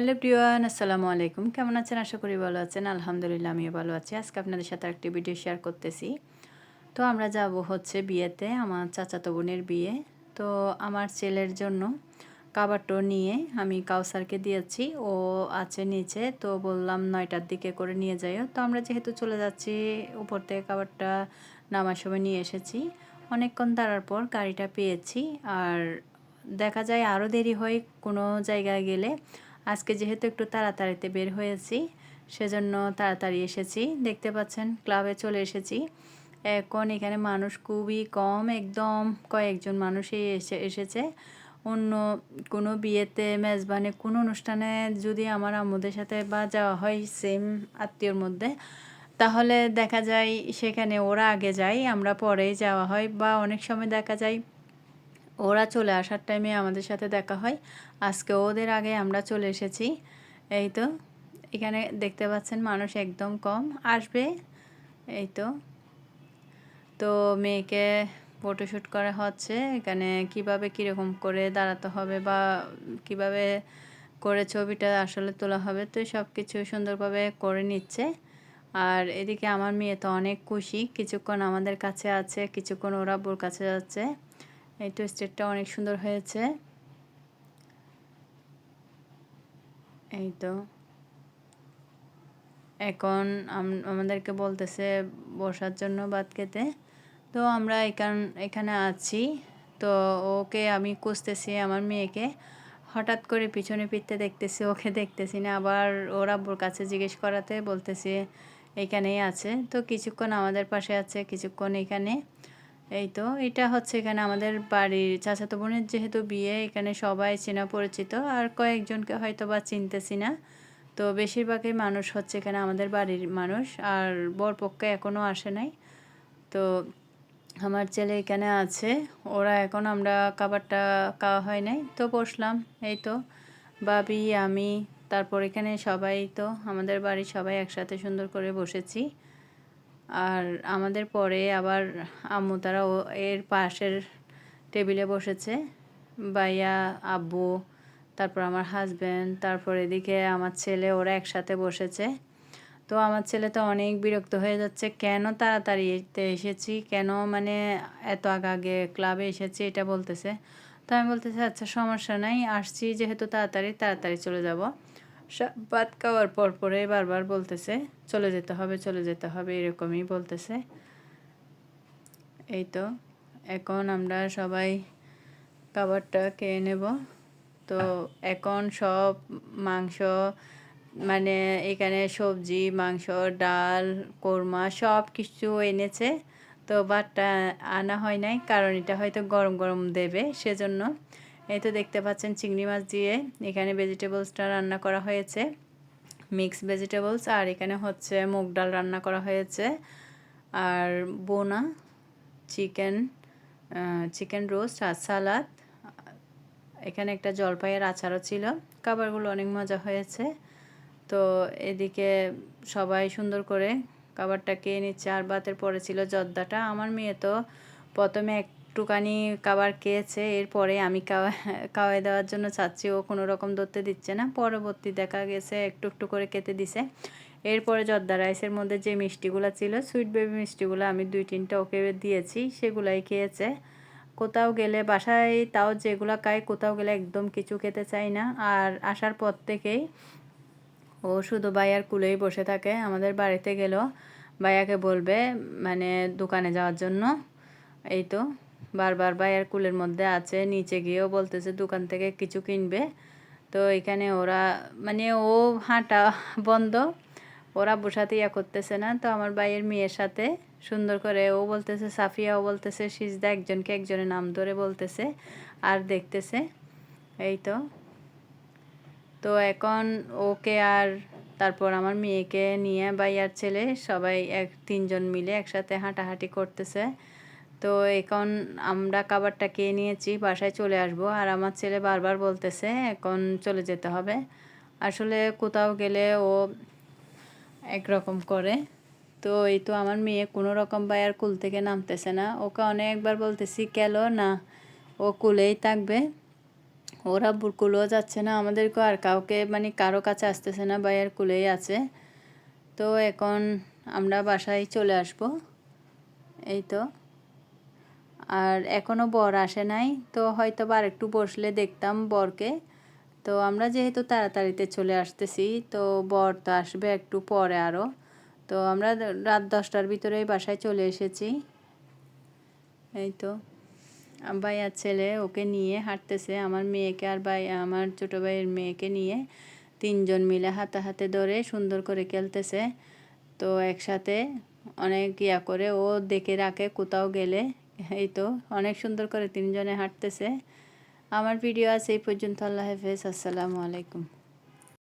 Hello Priyan, আসসালামু আলাইকুম। কেমন আছেন? আশা করি ভালো আছেন। আলহামদুলিল্লাহ, আমিও ভালো আছি। আজকে আপনাদের সাথে একটি ভিডিও শেয়ার করতেছি। তো আমরা যাব হচ্ছে বিয়েতে, আমার চাচাতো বোনের বিয়ে। তো আমার ছেলের জন্য কাবারটো নিয়ে আমি কাউসারকে দিয়েছি। ও আছে নিচে, তো বললাম নয়টার দিকে করে নিয়ে যাইও। তো আমরা যেহেতু চলে যাচ্ছি, উপর থেকে কাবারটা নামার সময় নিয়ে এসেছি। অনেকক্ষণ দাঁড়ার পর গাড়িটা পেয়েছি। আর দেখা যায় আরও দেরি হয় কোনো জায়গায় গেলে। আজকে যেহেতু একটু তাড়াতাড়িতে বের হয়েছি, সেজন্য তাড়াতাড়ি এসেছি। দেখতে পাচ্ছেন, ক্লাবে চলে এসেছি। এখন এখানে মানুষ খুবই কম, একদম কয়েকজন মানুষই এসে, এসেছে। অন্য কোনো বিয়েতে, মেজবানে কোনো অনুষ্ঠানে যদি আমার আম্মুদের সাথে বা যাওয়া হয় সেম আত্মীয়র মধ্যে, তাহলে দেখা যায় সেখানে ওরা আগে যায়, আমরা পরেই যাওয়া হয় বা অনেক সময় দেখা যায় ওরা চলে আসার টাইমে আমাদের সাথে দেখা হয়। আজকে ওদের আগে আমরা চলে এসেছি। এই তো, এখানে দেখতে পাচ্ছেন মানুষ একদম কম আসবে। এই তো তো মেয়েকে ফটোশ্যুট করা হচ্ছে। এখানে কীভাবে কীরকম করে দাঁড়াতে হবে বা কীভাবে করে ছবিটা আসলে তোলা হবে, তো সব কিছু সুন্দরভাবে করে নিচ্ছে। আর এদিকে আমার মেয়ে তো অনেক খুশি। কিছুক্ষণ আমাদের কাছে আছে, কিছুক্ষণ ওরা বোর কাছে যাচ্ছে। এই তো স্টেটটা অনেক সুন্দর হয়েছে। এই তো। এখন আমাদেরকে বলতেছে বসার জন্য বাদ খেতে। তো আমরা এখান, এখানে আছি। তো ওকে আমি খুঁজতেছি আমার মেয়েকে। হঠাৎ করে পিছনে ফিরতে দেখতেছি, ওকে দেখতেছি না। আবার ওরা ওর কাছে জিজ্ঞেস করাতে বলতেছি, এখানেই আছে। তো কিছুক্ষণ আমাদের পাশে আছে, কিছুক্ষণ এখানে। এই তো, এটা হচ্ছে এখানে আমাদের বাড়ির চাচাতো বোনের যেহেতু বিয়ে, এখানে সবাই চেনা পরিচিত, আর কয়েকজনকে হয়তো বা চিনতেছি না। তো বেশিরভাগই মানুষ হচ্ছে এখানে আমাদের বাড়ির মানুষ, আর বরপক্ষে এখনও আসে নাই। তো আমার ছেলে এখানে আছে, ওরা এখন আমরা খাবারটা খাওয়া হয় নাই, তো বসলাম, এই তো। বাবি আমি, তারপর এখানে সবাই, তো আমাদের বাড়ির সবাই একসাথে সুন্দর করে বসেছি। আর আমাদের পরে আবার আম্মু তারা এর পাশের টেবিলে বসেছে। ভাইয়া, আব্বু, তারপর আমার হাজব্যান্ড তারপর এদিকে আমার ছেলে, ওরা একসাথে বসেছে। তো আমার ছেলে তো অনেক বিরক্ত হয়ে যাচ্ছে, কেন তাড়াতাড়িতে এসেছি? কেন মানে এত আগে আগে ক্লাবে এসেছি, এটা বলতেছে। তো আমি বলতেছি আচ্ছা সমস্যা নাই, আসছি, যেহেতু তাড়াতাড়ি তাড়াতাড়ি চলে যাব। ভাত খাওয়ার পর পরে বারবার বলতেছে, চলে যেতে হবে, চলে যেতে হবে, এরকমই বলতেছে। এই তো, এখন আমরা সবাই খাবারটা খেয়ে নেব। তো এখন সব মাংস মানে এখানে সবজি, মাংস, ডাল, কোরমা সব কিছু এনেছে। তো ভাতটা আনা হয় নাই, কারণ এটা হয়তো গরম গরম দেবে, সেজন্য এই তো দেখতে পাচ্ছেন চিংড়ি মাছ দিয়ে এখানে ভেজিটেবলসটা রান্না করা হয়েছে মিক্স ভেজিটেবলস, আর এখানে হচ্ছে মুগ ডাল রান্না করা হয়েছে, আর বোনা, চিকেন চিকেন রোস্ট আর সালাদ। এখানে একটা জলপাইয়ের আচারও ছিল, খাবারগুলো অনেক মজা হয়েছে। তো এদিকে সবাই সুন্দর করে খাবারটা খেয়ে নিচ্ছে, আর বাতের পরে ছিল জর্দাটা। আমার মেয়ে তো প্রথমে এক একটুখানি খাবার খেয়েছে, এরপরে আমি খাওয়া দেওয়ার জন্য চাচ্ছি, ও কোনো রকম ধরতে দিচ্ছে না। পরবর্তী দেখা গেছে, একটু একটু করে খেতে দিছে। এরপরে জর্দা রাইসের মধ্যে যে মিষ্টিগুলো ছিল, সুইট বেবি মিষ্টিগুলো, আমি দুই তিনটা ওকে দিয়েছি, সেগুলাই খেয়েছে। কোথাও গেলে, বাসায় তাও যেগুলো খায় কোথাও গেলে একদম কিছু খেতে চাই না। আর আসার পর থেকেই ও শুধু ভাইয়ার কুলেই বসে থাকে। আমাদের বাড়িতে গেলেও ভাইয়াকে বলবে মানে দোকানে যাওয়ার জন্য। এই তো। বারবার ভাইয়ের কুলের মধ্যে আছে, নিচে গিয়েও বলতেছে, দোকান থেকে কিছু কিনবে। তো এখানে ওরা মানে ও হাঁটা বন্ধ, ওরা বসাতে ইয়া করতেছে না। তো আমার ভাইয়ের মেয়ের সাথে সুন্দর করে ও বলতেছে, সাফিয়াও বলতেছে, সিজদা একজনকে একজনের নাম ধরে বলতেছে আর দেখতেছে। এই তো। তো এখন ওকে আর তারপর আমার মেয়েকে নিয়ে ভাইয়ার ছেলে সবাই এক তিনজন মিলে একসাথে হাঁটাহাঁটি করতেছে। তো এখন আমরা খাবারটা খেয়ে নিয়েছি, বাসায় চলে আসব। আর আমার ছেলে বারবার বলতেছে, এখন চলে যেতে হবে। আসলে কোথাও গেলে ও একরকম করে। তো এই তো আমার মেয়ে কোনো রকম আর কুল থেকে নামতেছে না। ওকে অনেকবার বলতেছি কেন না, ও কুলেই থাকবে। ওরা কুলেও যাচ্ছে না। আমাদেরকে আর কাউকে মানে কারও কাছে আসতেছে না ভাইয়ের কুলেই আছে। তো এখন আমরা বাসায় চলে আসব। এই তো। আর এখনও বর আসে নাই, তো হয়তো বা একটু বসলে দেখতাম বরকে। তো আমরা যেহেতু তাড়াতাড়িতে চলে আসতেছি, তো বর তো আসবে একটু পরে আরও তো আমরা রাত দশটার ভিতরেই বাসায় চলে এসেছি। এই তো। ভাই আর ছেলে ওকে নিয়ে হাঁটতেছে, আমার মেয়েকে আর ভাই, আমার ছোটো ভাইয়ের মেয়েকে নিয়ে। তিনজন মিলে হাতে হাতে ধরে সুন্দর করে খেলতেছে। তো একসাথে অনেক ইয়া করে ও দেখে রাখে কোথাও গেলে। এই তো, অনেক সুন্দর করে তিনজনে হাঁটতেছে। আমার ভিডিও আছে এই পর্যন্ত, আল্লাহ হাফেজ, আসসালামু আলাইকুম।